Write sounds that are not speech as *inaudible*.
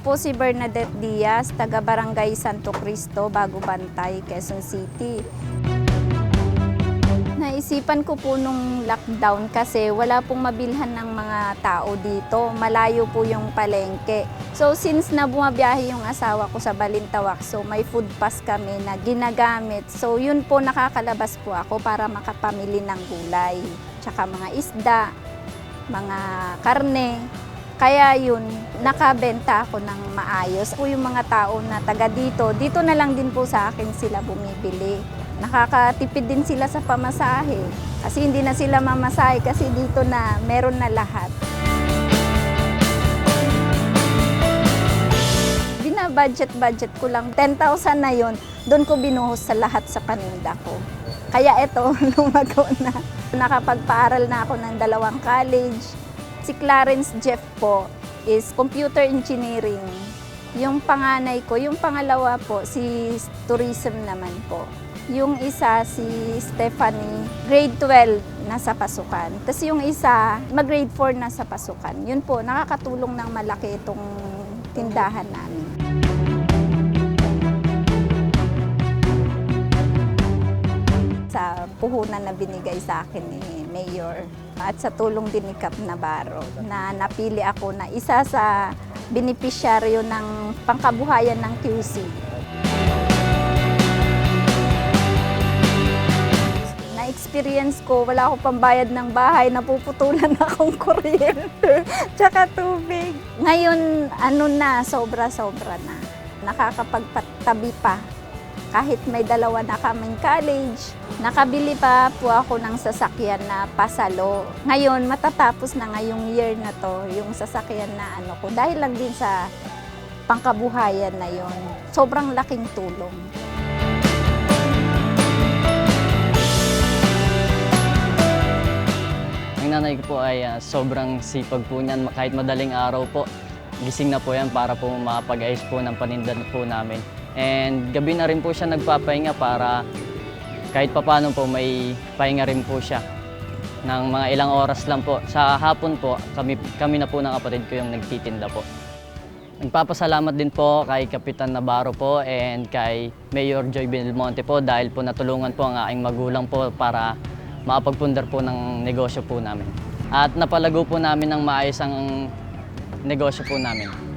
po si Bernadette Diaz, taga Barangay Santo Cristo, Bago Bantay, Quezon City. Naisipan ko po nung lockdown kasi wala pong mabilhan ng mga tao dito. Malayo po yung palengke. So since na bumabiyahe yung asawa ko sa Balintawak, so may food pass kami na ginagamit. So yun po nakakalabas po ako para makapamili ng gulay. Tsaka mga isda, mga karne. Kaya yun, nakabenta ako ng maayos. Po yung mga tao na taga dito, dito na lang din po sa akin sila bumibili. Nakakatipid din sila sa pamasahe. Kasi hindi na sila mamasahe kasi dito na meron na lahat. Bina-budget-budget ko lang. 10,000 na yon doon ko binuhos sa lahat sa paninda ko. Kaya ito, *laughs* lumago na. Nakapagpaaral na ako ng dalawang college. Si Clarence Jeff po is computer engineering. Yung panganay ko, yung pangalawa po, si tourism naman po. Yung isa, si Stephanie, grade 12 nasa pasukan. Tapos yung isa, mag-grade 4 nasa pasukan. Yun po, nakakatulong ng malaki itong tindahan namin. Sa puhunan na binigay sa akin ni Mayor at sa tulong din ni Cap Navarro na napili ako na isa sa benepisyaryo ng pangkabuhayan ng QC. Na-experience ko, wala akong pambayad ng bahay, napuputulan *laughs* akong kuryente, tsaka tubig. Ngayon, ano na, sobra-sobra na. Nakakapagpatabi pa. Kahit may dalawa na kaming college, nakabili pa po ako ng sasakyan na pasalo. Ngayon, matatapos na ngayong year na to, yung sasakyan na ano ko, dahil lang din sa pangkabuhayan na yon. Sobrang laking tulong. Ang nanay ko po ay ah, sobrang sipag po niyan. Kahit madaling araw po, gising na po yan para po makapag-ayos po ng paninda po namin. And gabi na rin po siya nagpapahinga para kahit papano po may pahinga rin po siya ng mga ilang oras lang po. Sa hapon po, kami, kami na po ng kapatid ko yung nagtitinda po. Nagpapasalamat din po kay Kapitan Navarro po and kay Mayor Joy Belmonte po dahil po natulungan po ang aking magulang po para makapagpundar po ng negosyo po namin. At napalago po namin ng maayos ang negosyo po namin.